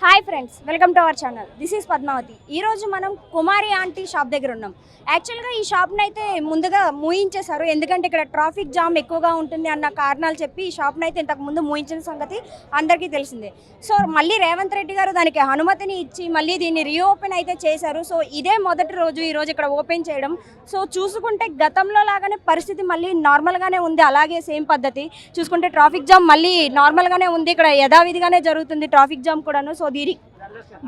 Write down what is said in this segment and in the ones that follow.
Hi friends welcome to our channel this is Padmavathi ఈరోజు మనం కుమారి aunty shop దగ్గర ఉన్నాం. యాక్చువల్గా ఈ షాప్ని అయితే ముందుగా మూయించేశారు. ఎందుకంటే ఇక్కడ ట్రాఫిక్ జామ్ ఎక్కువగా ఉంటుంది అన్న కారణాలు చెప్పి ఈ షాప్ని అయితే ఇంతకు ముందు మూయించిన సంగతి అందరికీ తెలిసిందే. సో మళ్ళీ రేవంత్ రెడ్డి గారు దానికి అనుమతిని ఇచ్చి మళ్ళీ దీన్ని రీఓపెన్ అయితే చేశారు. సో ఇదే మొదటి రోజు ఈరోజు ఇక్కడ ఓపెన్ చేయడం. సో చూసుకుంటే గతంలో లాగానే పరిస్థితి మళ్ళీ నార్మల్గానే ఉంది. అలాగే సేమ్ పద్ధతి. చూసుకుంటే ట్రాఫిక్ జామ్ మళ్ళీ నార్మల్గానే ఉంది. ఇక్కడ యథావిధిగానే జరుగుతుంది ట్రాఫిక్ జామ్ కూడాను. సో దీని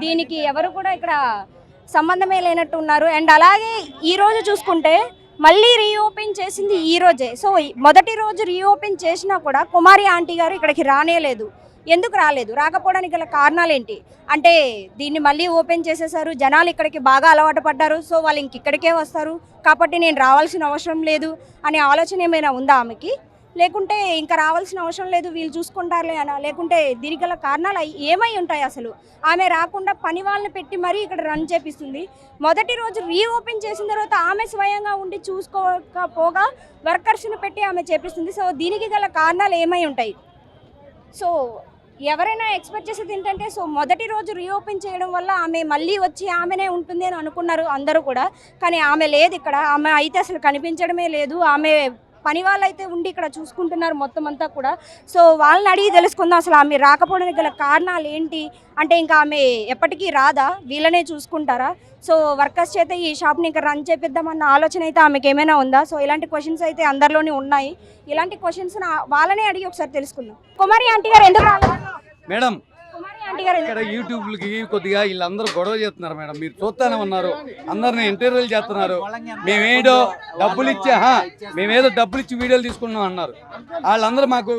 దీనికి ఎవరు కూడా ఇక్కడ సంబంధమే లేనట్టు ఉన్నారు అండ్ అలాగే ఈరోజు చూసుకుంటే మళ్ళీ రీఓపెన్ చేసింది ఈ రోజే. సో మొదటి రోజు రీఓపెన్ చేసినా కూడా కుమారి ఆంటీ గారు ఇక్కడికి రానేలేదు ఎందుకు రాలేదు? రాకపోవడానికి గల కారణాలు ఏంటి అంటే దీన్ని మళ్ళీ ఓపెన్ చేసేసారు. జనాలు ఇక్కడికి బాగా అలవాటు పడ్డారు. సో వాళ్ళు ఇంక ఇక్కడికే వస్తారు. కాబట్టి నేను రావాల్సిన అవసరం లేదు అనే ఆలోచన ఏమైనా ఉందా ఆమెకి? లేకుంటే ఇంకా రావాల్సిన అవసరం లేదు వీళ్ళు చూసుకుంటారులే అనా. లేకుంటే దీనికి గల కారణాలు ఏమై ఉంటాయి అసలు? ఆమె రాకుండా పని వాళ్ళని పెట్టి మరీ ఇక్కడ రన్ చేపిస్తుంది. మొదటి రోజు రీఓపెన్ చేసిన తర్వాత ఆమె స్వయంగా ఉండి చూసుకోకపోగా వర్కర్స్ని పెట్టి ఆమె చేపిస్తుంది. సో దీనికి గల కారణాలు ఏమై ఉంటాయి? సో ఎవరైనా ఎక్స్పెక్ట్ చేసేది ఏంటంటే సో మొదటి రోజు రీఓపెన్ చేయడం వల్ల ఆమె మళ్ళీ వచ్చి ఆమెనే ఉంటుంది అని అనుకున్నారు అందరూ కూడా. కానీ ఆమె లేదు ఇక్కడ. ఆమె అయితే అసలు కనిపించడమే లేదు. ఆమె పని వాళ్ళు అయితే ఉండి ఇక్కడ చూసుకుంటున్నారు మొత్తం అంతా కూడా. సో వాళ్ళని అడిగి తెలుసుకుందాం. అసలు ఆమె రాకపోవడానికి గల కారణాలు ఏంటి అంటే ఇంకా ఆమె ఎప్పటికీ రాదా? వీళ్ళనే చూసుకుంటారా? సో వర్కర్స్ చేత ఈ షాప్ని ఇంకా రన్ చేపిద్దామన్న ఆలోచన అయితే ఆమెకి ఏమైనా ఉందా? సో ఇలాంటి క్వశ్చన్స్ అయితే అందరిలోనే ఉన్నాయి. ఇలాంటి క్వశ్చన్స్ వాళ్ళనే అడిగి ఒకసారి తెలుసుకుందాం. కుమారి ఆంటీ గారు ఎందుకు రాలేదు? మేడం ఇక్కడ యూట్యూబ్లకి కొద్దిగా వీళ్ళందరూ గొడవ చేస్తున్నారు మేడం. మీరు చూస్తానే ఉన్నారు. అందరిని ఇంటర్వ్యూలు చేస్తున్నారు. మేమేదో డబ్బులు ఇచ్చా హా, మేమేదో డబ్బులు ఇచ్చి వీడియోలు తీసుకున్నాం అన్నారు. వాళ్ళందరూ మాకు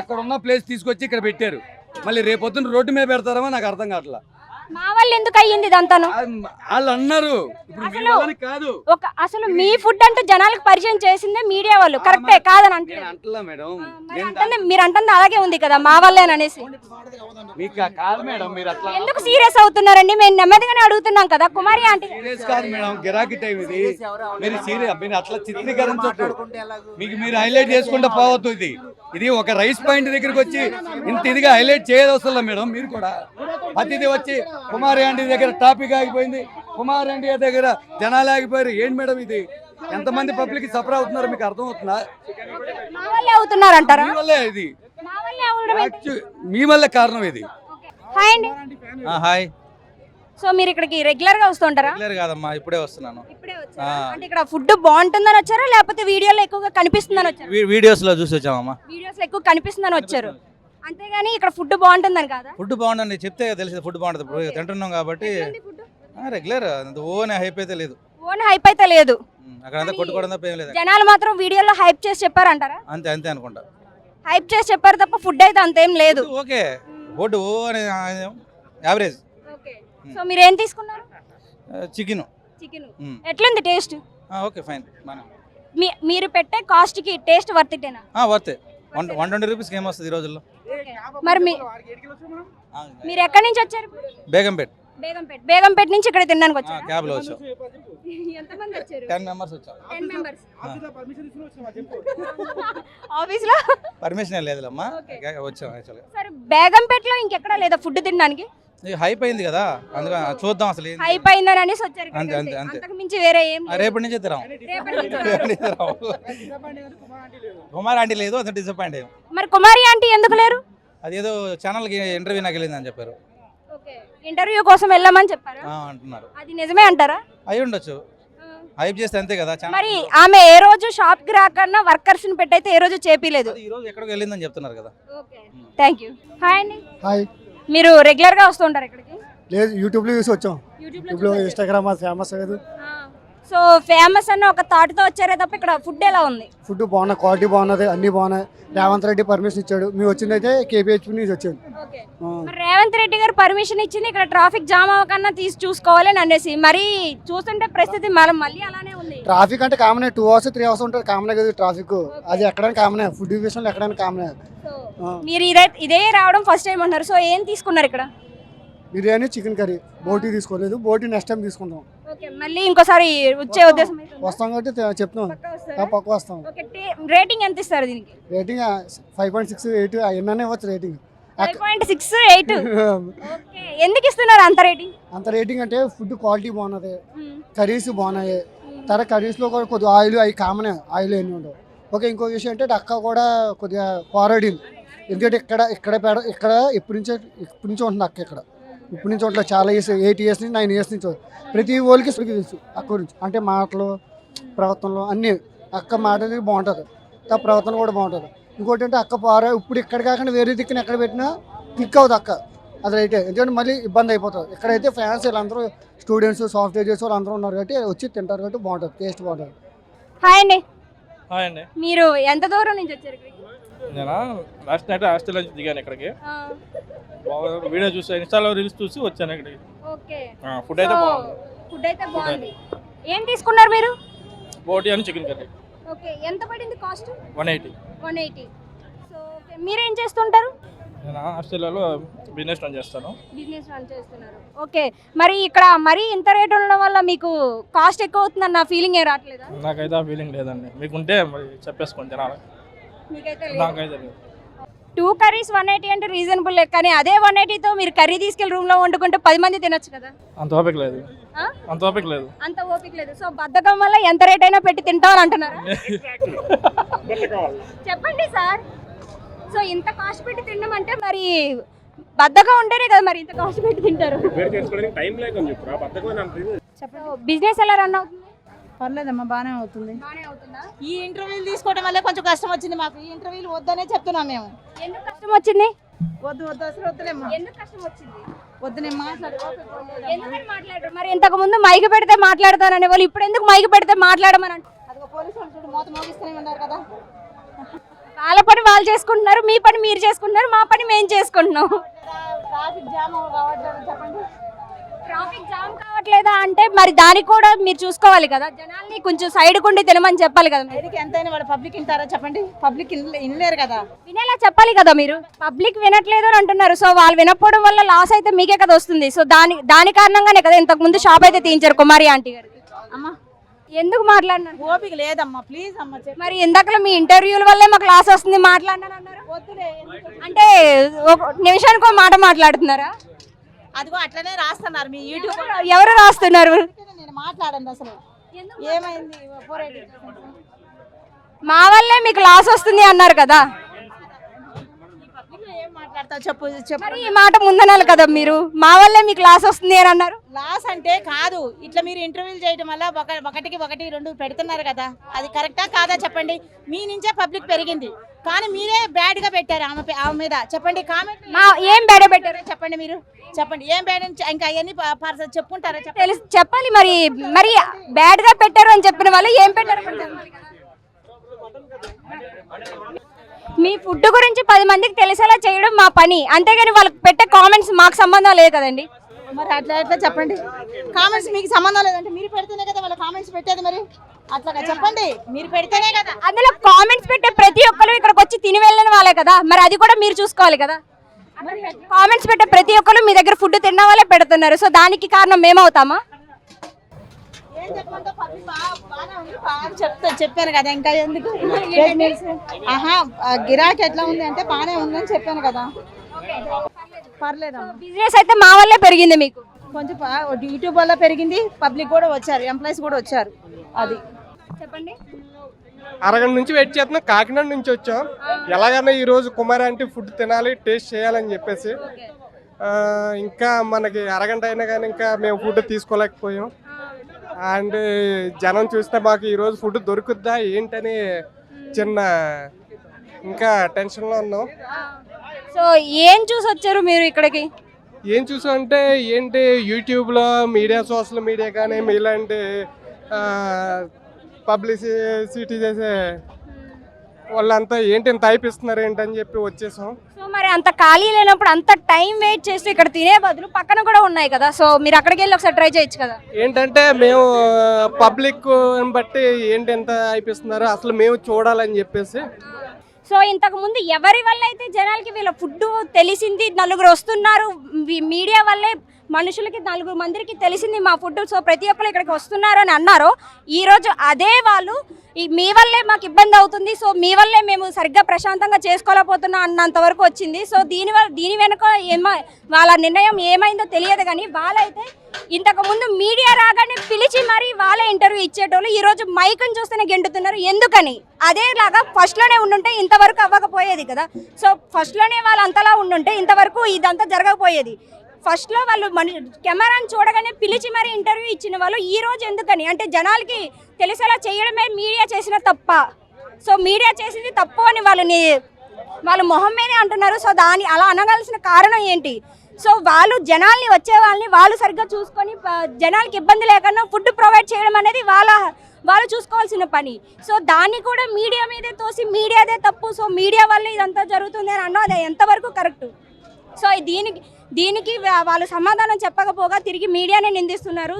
అక్కడ ఉన్న ప్లేస్ తీసుకొచ్చి ఇక్కడ పెట్టారు. మళ్ళీ రేపొద్దున రోడ్డు మీద పెడతారేమో నాకు అర్థం కావట్లా. మా వాళ్ళు ఎందుకు అయ్యింది ఇదంతాను? ఆ, వాళ్ళు అన్నారు. ఇప్పుడు వీళ్ళ వాళ్ళని కాదు. ఒక అసలు మీ ఫుడ్ అంటూ జనాలకు పరిచయం చేసిందే మీడియా వాళ్ళు. కరెక్టే కాదని అంటే అంటలా మేడం. మరి అంటుంది అలాగే ఉంది కదా మా వాళ్ళే అనేసి. మీకు ఆ కాదు మేడం మీరు అట్లా ఎందుకు సీరియస్ అవుతున్నారండి? మేము నెమ్మదిగానే అడుగుతున్నాం కదా కుమారి ఆంటీ. సీరియస్ కాదు మేడం గిరాకీ టైం ఇది. మీరు సీరియస్ మీరు అట్లా చిత్రీకరించొద్దు. మీకు మీరు హైలైట్ చేసుకుంటూ పోవద్దు ఇది. ఇది ఒక రైస్ పాయింట్ దగ్గరికి వచ్చి ఇంత ఇదిగా హైలైట్ చేయదవసరం మేడం మీరు కూడా. అతిథి వచ్చి కుమారి ఆంటీ దగ్గర టాపిక్ ఆగిపోయింది. కుమారి ఆంటీ దగ్గర జనాలు ఆగిపోయారు. ఏంటి మేడం ఇది? ఎంతమంది పబ్లిక్ సఫర్ అవుతున్నారు మీకు అర్థం అవుతుందా? అవుతున్నారంటారా? ఇది. మా వల్లే కారణం ఇది. హాయ్. సో మీరు ఇక్కడికి రెగ్యులర్గా వస్తుంటారా క్లియర్ కాదమ్మా ఇప్పుడే వస్తున్నాను. ఇప్పుడే వచ్చారా? అంటే ఇక్కడ ఫుడ్ బాగుంటుందని వచ్చారా? లేకపోతే వీడియోలో ఎక్కువగా కనిపిస్తుందని వచ్చారా? వీ- వీడియోస్లో చూసి వచ్చామమ్మా. వీడియోస్ ఎక్కువ కనిపిస్తుందని వచ్చారు. అంతేగాని ఇక్కడ ఫుడ్ బాగుంటుందని కాదా? ఫుడ్ బాగుండండి చెప్తే తెలిసింది ఫుడ్ బాగుంటుంది. ఇప్పుడు తింటున్నాం కాబట్టి రెగ్యులర్ ఓన్ హైప్ అయితే లేదు. ఓన్ హైప్ అయితే లేదు. ఉమ్, అక్కడంతా కొట్టుకోవడం తప్ప ఏం లేదు. జనాలు మాత్రం వీడియోలో హైప్ చేసి చెప్పారంటారా? అంతే అంతే అనుకుంటా. హైప్ చేసి చెప్పారు తప్ప ఫుడ్ అయితే అంతేం లేదు. ఓకే. ఫుడ్ ఓ అని యావరేజ్. సో మీరు ఏం తీసుకున్నారు? చికెన్ చికెన్ ఎట్లుంది టేస్ట్? ఓకే ఫైన్ మీ మీరు పెట్టే కాస్ట్కి టేస్ట్ వర్తిటేనా వర్తే వన్ వన్ ట్వంటీ రూపీస్కి ఏమొస్తుంది ఈ రోజుల్లో? మరి ఆ, మీరు ఎక్కడి నుంచి వచ్చారు బేగంపేట్. బేగంపేట్. బేగంపేట్ నుంచి ఇక్కడ తినడానికి వచ్చారు? క్యాబ్లో వచ్చాం. ఎంతమంది వచ్చారు? టెన్ మెంబర్స్ వచ్చాం. టెన్ మెంబర్స్ ఆ. ఆఫీస్లో పర్మిషన్ ఏం లేదులమ్మా. వచ్చాం యాక్చువల్గా సరే బేగంపేటలో ఇంకెక్కడా లేదా ఫుడ్ తినడానికి? హైప్ అయింది కదా అందుకని చూద్దాం అసలు ఏంది. హైప్ అయిందని అనేసి వచ్చారు ఇక్కడికి అంతే, అంతే, అంతే. అంతే. అంతకు మించి వేరే ఏం ఆ, లేదు. రేపటి నుంచి తిరాం రేపటి నుంచి రేపటి నుంచి తిరాం. కుమార్ ఆంటీ లేదు అతను డిసప్పాయింట్ అయ్యాం మరి కుమారి ఆంటీ ఎందుకు లేరు? అదేదో ఛానల్కి ఇంటర్వ్యూ నాకు వెళ్ళిందని చెప్పారు. ఇంటర్వ్యూ కోసం వెళ్ళామని చెప్పారు? ఆ, అంటున్నారు. అది నిజమే అంటారా? అయి ఉండొచ్చు. హైప్ చేస్తే అంతే కదా ఛానల్ మరి ఆమె ఏ రోజు షాప్కి రాకన్నా వర్కర్స్ని పెట్టయితే ఏ రోజు చేపిలేదు. ఈ రోజు ఎక్కడికి వెళ్ళిందని చెప్తున్నారు కదా. థ్యాంక్ యూ హాయ్ అండి. హాయ్ మీరు రెగ్యులర్గా వస్తుంటారు ఇక్కడికి? లేదు యూట్యూబ్లో చూసి వచ్చాం. యూట్యూబ్ యూట్యూబ్లో ఇన్స్టాగ్రామ్ ఫేమస్ కదా. సో ఫేమస్ అన్న ఒక థాట్తో వచ్చారే తప్ప ఇక్కడ ఫుడ్ ఎలా ఉంది? ఫుడ్ బాగున్నా క్వాలిటీ బాగున్నది అన్నీ బాగున్నాయి. రేవంత్ రెడ్డి పర్మిషన్ ఇచ్చాడు. మేము వచ్చిందైతే కేపీహెచ్పి నుంచి వచ్చాడు. మరి రేవంత్ రెడ్డి గారు పర్మిషన్ ఇచ్చింది ఇక్కడ ట్రాఫిక్ జామ్ అవ్వకన్నా తీసి చూసుకోవాలి అని అనేసి. మరి చూస్తుంటే పరిస్థితి మనం మళ్ళీ అలానే ఉంది. ట్రాఫిక్ అంటే కామనే టూ అవర్స్ త్రీ అవర్స్ ఉంటుంది కామనే కదా ట్రాఫిక్ అది ఎక్కడైనా కామనే ఫుడ్ విషయంలో ఎక్కడైనా కామనే మీరు ఇదే ఇదే రావడం ఫస్ట్ టైం అంటున్నారు సో ఏం తీసుకున్నారు ఇక్కడ? Biryani chicken curry. బోటీ తీసుకోలేదు. బోటీ నెక్స్ట్ టైం తీసుకుంటాం ఓకే మళ్ళీ ఇంకోసారి వచ్చే ఉద్దేశం? వస్తాం కాబట్టి తె- చెప్తున్నాం. పక్కా వస్తాం. రేటింగ్ ఎంత ఇస్తారు దీనికి? Rating five point six eight ఎన్ననే ఇవ్వచ్చు rating five point six eight okay ఎందుకు ఇస్తున్నారు అంత రేటింగ్ అంత రేటింగ్ అంటే ఫుడ్ క్వాలిటీ బాగున్నది కర్రీస్ బాగున్నాయి. తర్వాత కర్రీస్లో కూడా కొద్దిగా ఆయిల్ అవి కామన్ ఆయిల్ ఏమి ఉండవు. ఓకే ఇంకో విషయం అంటే అక్క కూడా కొద్దిగా పోరాడింది ఎందుకంటే ఇక్కడ ఇక్కడ పెడ ఇక్కడ ఎప్పటి నుంచో ఇప్పటి నుంచి ఉంటుంది అక్క ఇక్కడ. ఇప్పటి నుంచి ఉంటుంది చాలా ఇయర్స్ ఎయిట్ ఇయర్స్ నుంచి నైన్ ఇయర్స్ నుంచి. ప్రతి ఓళ్ళకి ఇప్పటికి తెలుసు అక్క గురించి. అంటే మాటలు ప్రవర్తనలు అన్నీ. అక్క మాట అనేది బాగుంటుంది. ఆ ప్రవర్తన కూడా బాగుంటుంది. ఇంకోటి అంటే అక్క పోరా ఇప్పుడు ఇక్కడ కాకుండా వేరే దిక్కున ఎక్కడ పెట్టినా క్లిక్ అవుతుంది అక్క. అది రైతే ఎందుకంటే మళ్ళీ ఇబ్బంది అయిపోతుంది. ఇక్కడైతే ఫ్యాన్స్ వీళ్ళందరూ స్టూడెంట్స్ సాఫ్ట్వేర్ చేసే వాళ్ళు అందరూ ఉన్నారు కాబట్టి వచ్చి తింటారు కాబట్టి బాగుంటుంది. టేస్ట్ బాగుంటుంది. హాయ్ అండి. హాయ్ అండి. మీరు ఎంత దూరం నుంచి వచ్చారు నేను? లాస్ట్ నైట్ హాస్టల్ నుంచి దిగాను ఇక్కడికి. బాగా వీడియో చూసి ఇన్స్టాలో రీల్స్ చూసి వచ్చాను ఇక్కడికి. ఓకే. ఫుడ్ అయితే బాగుంది. ఫుడ్ అయితే బాగుంది. ఏం తీసుకున్నారు మీరు? బోటి అని చికెన్ కర్రీ. ఓకే. ఎంత పడింది cost? One eighty. One eighty. So okay. మీరేం చేస్తుంటారు? నేను? హాస్టల్లో బిజినెస్ రన్ చేస్తాను. బిజినెస్ రన్ చేస్తున్నారు. ఓకే. మరి ఇక్కడ మరీ ఇంత రేట్ ఉండడం వల్ల మీకు కాస్ట్ ఎక్కువ అవుతుందన్న ఫీలింగ్ ఏ రావట్లేదా? నాకైతే ఆ ఫీలింగ్ లేదండి. మీకుంటే మరి చెప్పేసుకొని తినాలి. మీకైతే నాకైతే లేదు. టూ కర్రీస్ వన్ ఎయిటీ అంటే రీజనబుల్ కానీ అదే వన్ ఎయిటీతో మీరు కర్రీ తీసుకెళ్ళి రూమ్లో వండుకుంటే పది మంది తినొచ్చు కదా? అంత ఓపిక లేదు. ఆ? అంత ఓపిక లేదు. అంత ఓపిక లేదు. సో బద్ధకం వల్ల ఎంత రేట్ అయినా పెట్టి తింటామని అంటున్నారా? చెప్పండి సార్. సో ఇంత కాస్ట్ పెట్టి తినడం అంటే మరి బద్ధకం ఉంటేనే కదా మరి ఇంత కాస్ట్ పెట్టి తింటారు. బిజినెస్ ఎలా రన్ అవుతుంది? పర్లేదమ్మా బాగానే అవుతుంది. బానే అవుతుందా? ఈ ఇంటర్వ్యూలు తీసుకోవడం వల్లే కొంచెం కష్టం వచ్చింది మాకు. ఈ ఇంటర్వ్యూలు వద్దనే చెప్తున్నాం మేము. ఎందుకు కష్టం వచ్చింది? వద్దు వద్దు అసలు వద్దులేమ్మా. ఎందుకు కష్టం వచ్చింది? వద్దు నేను మాట్లాడు ఎందుకని మాట్లాడరు? మరి ఇంతకు ముందు మైక్ పెడితే మాట్లాడతాననే వాళ్ళు ఇప్పుడు ఎందుకు మైక్ పెడితే మాట్లాడమని అంటారు అదిగో పోలీసు వాళ్ళు చూడు మోత మోగిస్తూనే ఉన్నారు కదా. వాళ్ళ పని వాళ్ళు చేసుకుంటున్నారు మీ పని మీరు చేసుకుంటున్నారు మా పని మేము చేసుకుంటున్నాం. ట్రాఫిక్ జామ్ కావట్లేదు చెప్పండి. ట్రాఫిక్ జామ్ కావట్లేదా అంటే మరి దానికి కూడా మీరు చూసుకోవాలి కదా. జనాల్ని కొంచెం సైడ్ కుండి తినమని చెప్పాలి కదా ఎంతైనా పబ్లిక్ వింటారా చెప్పండి? పబ్లిక్ వినలేరు కదా. వినేలా చెప్పాలి కదా మీరు? పబ్లిక్ వినట్లేదు అని అంటున్నారు. సో వాళ్ళు వినకపోవడం వల్ల లాస్ అయితే మీకే కదా వస్తుంది. సో దాని దాని కారణంగానే కదా ఇంతకు ముందు షాప్ అయితే తీయించారు కుమారి ఆంటీ గారు. అమ్మా. ఎందుకు మాట్లాడినారు? ఓపిక లేదమ్మా. ప్లీజ్ అమ్మా చెప్పు. మరి ఇందాకలో మీ ఇంటర్వ్యూల వల్లే మాకు లాస్ వస్తుంది మాట్లాడినారు అన్నారు వద్దులే. ఎందుకు? అంటే ఒక నిమిషానికి ఒక మాట మాట్లాడుతున్నారా? అదిగో అట్లనే రాస్తున్నారు మీ యూట్యూబ్ ఎవరు రాస్తున్నారు? నేను మాట్లాడండి అసలు. ఏమైంది? మా వల్లే మీకు లాస్ వస్తుంది అన్నారు కదా. ఏం మాట్లాడతావు? చెప్పు చెప్పు. మరి ఈ మాట ముందనాలి కదా మీరు? మా వల్లే మీకు లాస్ వస్తుంది అని అన్నారు. లాస్ అంటే కాదు. ఇట్లా మీరు ఇంటర్వ్యూలు చేయడం వల్ల ఒక ఒకటికి ఒకటి రెండు పెడుతున్నారు కదా. అది కరెక్టా కాదా చెప్పండి? మీ నుంచే పబ్లిక్ పెరిగింది. కానీ మీరే బ్యాడ్ పెట్టారు ఆమె ఆమె మీద. చెప్పండి కామెంట్ మా ఏం బెడ పెట్టారు చెప్పండి మీరు. చెప్పండి ఏం బ్యాడ్ ఇంకా అవన్నీ పర్సన్ చెప్పుకుంటారా తెలుసు చెప్పాలి మరి. మరి బ్యాడ్గా పెట్టారు అని చెప్పిన వాళ్ళు ఏం పెట్టారు. మీ ఫుడ్ గురించి పది మందికి తెలిసేలా చేయడం మా పని. అంతేగాని వాళ్ళకి పెట్టే కామెంట్స్ మాకు సంబంధం లేదు కదండి. మరి అట్లా ఎట్లా చెప్పండి. కామెంట్స్ మీకు సంబంధం లేదంటే మీరు పెడితేనే కదా వాళ్ళ కామెంట్స్ పెట్టేది మరి. అట్లాగా చెప్పండి. మీరు పెడితేనే కదా. అందులో కామెంట్స్ పెట్టే ప్రతి ఒక్కరు ఇక్కడికి వచ్చి తిని వెళ్ళిన వాళ్ళే కదా. మరి అది కూడా మీరు చూసుకోవాలి కదా. కామెంట్స్ పెట్టే ప్రతి ఒక్కరు మీ దగ్గర ఫుడ్ తిన్న వాళ్ళే పెడుతున్నారు. సో దానికి కారణం మేమవుతామా? చెప్తా చెప్పాను కదా. ఇంకా ఎందుకు? ఆహా గిరాకీ ఎట్లా ఉంది అంటే బాగానే ఉందని చెప్పాను కదా. పర్లేదమ్మా బిజినెస్ అయితే మా వల్లే పెరిగింది మీకు. కొంచెం యూట్యూబ్ వల్ల పెరిగింది. పబ్లిక్ కూడా వచ్చారు ఎంప్లాయీస్ కూడా వచ్చారు. అది. చెప్పండి. అరగంట నుంచి వెయిట్ చేస్తున్నాం. కాకినాడ నుంచి వచ్చాం. ఎలాగైనా ఈ రోజు కుమార్ అంటే ఫుడ్ తినాలి టేస్ట్ చేయాలని చెప్పేసి. ఇంకా మనకి అరగంట అయినా కానీ ఇంకా మేము ఫుడ్ తీసుకోలేకపోయాం. అండ్ జనం చూస్తే మాకు ఈ రోజు ఫుడ్ దొరుకుద్దా ఏంటని చిన్న ఇంకా టెన్షన్లో ఉన్నాం. సో ఏం చూసి వచ్చారు మీరు ఇక్కడికి? ఏం చూసాం అంటే ఏంటి యూట్యూబ్లో మీడియా సోషల్ మీడియా కానీ ఇలాంటి పబ్లిసిటీ చేసే వాళ్ళంతా ఏంటి ఇంత అయిపిస్తున్నారు ఏంటని చెప్పి వచ్చేసాం. సో మరి అంత ఖాళీ లేనప్పుడు అంత టైం వెయిట్ చేస్తూ ఇక్కడ తినే బదులు పక్కన కూడా ఉన్నాయి కదా. సో మీరు అక్కడికి వెళ్ళి ఒకసారి ట్రై చేయొచ్చు కదా. ఏంటంటే మేము పబ్లిక్ బట్టి ఏంటి ఎంత అయిపిస్తున్నారు అసలు మేము చూడాలని చెప్పేసి. సో ఇంతకు ముందు ఎవరి వల్ల అయితే జనాలకి వీళ్ళ ఫుడ్ తెలిసింది నలుగురు వస్తున్నారు మీడియా వల్లే మనుషులకి నలుగురు మందికి తెలిసింది మా ఫుడ్ సో ప్రతి ఒక్కరు ఇక్కడికి వస్తున్నారని అన్నారు. ఈరోజు అదే వాళ్ళు ఈ మీ వల్లే మాకు ఇబ్బంది అవుతుంది. సో మీ వల్లే మేము సరిగ్గా ప్రశాంతంగా చేసుకోలేకపోతున్నాం అన్నంత వరకు వచ్చింది. సో దీని వల్ల దీని వెనుక ఏమో వాళ్ళ నిర్ణయం ఏమైందో తెలియదు కానీ వాళ్ళైతే ఇంతకుముందు మీడియా రాగానే పిలిచి మరీ వాళ్ళే ఇంటర్వ్యూ ఇచ్చేటోళ్ళు. ఈరోజు మైక్ని చూస్తేనే గెంటుతున్నారు ఎందుకని? అదేలాగా ఫస్ట్లోనే ఉండుంటే ఇంతవరకు అవ్వకపోయేది కదా. సో ఫస్ట్లోనే వాళ్ళు అంతలా ఉండుంటే ఇంతవరకు ఇదంతా జరగకపోయేది. ఫస్ట్లో వాళ్ళు మనిషి కెమెరాని చూడగానే పిలిచి మరీ ఇంటర్వ్యూ ఇచ్చిన వాళ్ళు ఈ రోజు ఎందుకని? అంటే జనాలకి తెలిసేలా చేయడమే మీడియా చేసిన తప్ప. సో మీడియా చేసింది తప్పు అని వాళ్ళని వాళ్ళు మొహం మీదే అంటున్నారు. సో దాని అలా అనగాల్సిన కారణం ఏంటి? సో వాళ్ళు జనాల్ని వచ్చే వాళ్ళని వాళ్ళు సరిగ్గా చూసుకొని జనాలకి ఇబ్బంది లేకుండా ఫుడ్ ప్రొవైడ్ చేయడం అనేది వాళ్ళ వాళ్ళు చూసుకోవాల్సిన పని. సో దాన్ని కూడా మీడియా మీదే తోసి మీడియాదే తప్పు. సో మీడియా వల్ల ఇదంతా జరుగుతుంది అని అన్నది అది ఎంతవరకు కరెక్ట్? సో దీనికి దీనికి వాళ్ళు సమాధానం చెప్పకపోగా తిరిగి మీడియానే నిందిస్తున్నారు.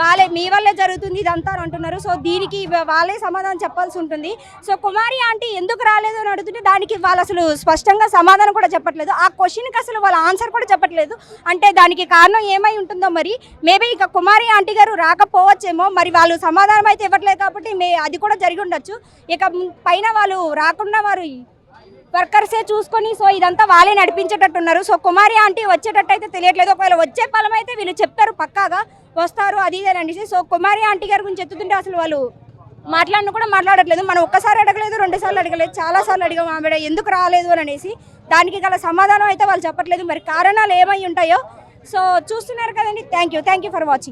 వాళ్ళే మీ వల్లే జరుగుతుంది ఇదంతా అంటున్నారు. సో దీనికి వాళ్ళే సమాధానం చెప్పాల్సి ఉంటుంది. సో కుమారి ఆంటీ ఎందుకు రాలేదు అని అడుగుతుంటే దానికి వాళ్ళు అసలు స్పష్టంగా సమాధానం కూడా చెప్పట్లేదు. ఆ క్వశ్చన్కి అసలు వాళ్ళ ఆన్సర్ కూడా చెప్పట్లేదు. అంటే దానికి కారణం ఏమై ఉంటుందో మరి మేబీ ఇక కుమారి ఆంటీ గారు రాకపోవచ్చేమో మరి వాళ్ళు సమాధానం అయితే ఇవ్వట్లేదు కాబట్టి మే అది కూడా జరిగి ఉండొచ్చు. ఇక పైన వాళ్ళు రాకుండా వారు వర్కర్సే చూసుకొని సో ఇదంతా వాళ్ళే నడిపించేటట్టున్నారు. సో కుమారి ఆంటీ వచ్చేటట్టు అయితే తెలియట్లేదు. ఒకవేళ వచ్చే ఫలం అయితే వీళ్ళు చెప్తారు పక్కాగా వస్తారు అది ఇది అని అనేసి. సో కుమారి ఆంటీ గారి గురించి ఎత్తుతుంటే అసలు వాళ్ళు మాట్లాడిన కూడా మాట్లాడట్లేదు. మనం ఒక్కసారి అడగలేదు రెండు సార్లు అడగలేదు చాలా సార్లు అడిగాం ఆమె ఎందుకు రాలేదు? అని అనేసి. దానికి గల సమాధానం అయితే వాళ్ళు చెప్పట్లేదు. మరి కారణాలు ఏమై ఉంటాయో? సో చూస్తున్నారు కదండి. Thank you thank you for watching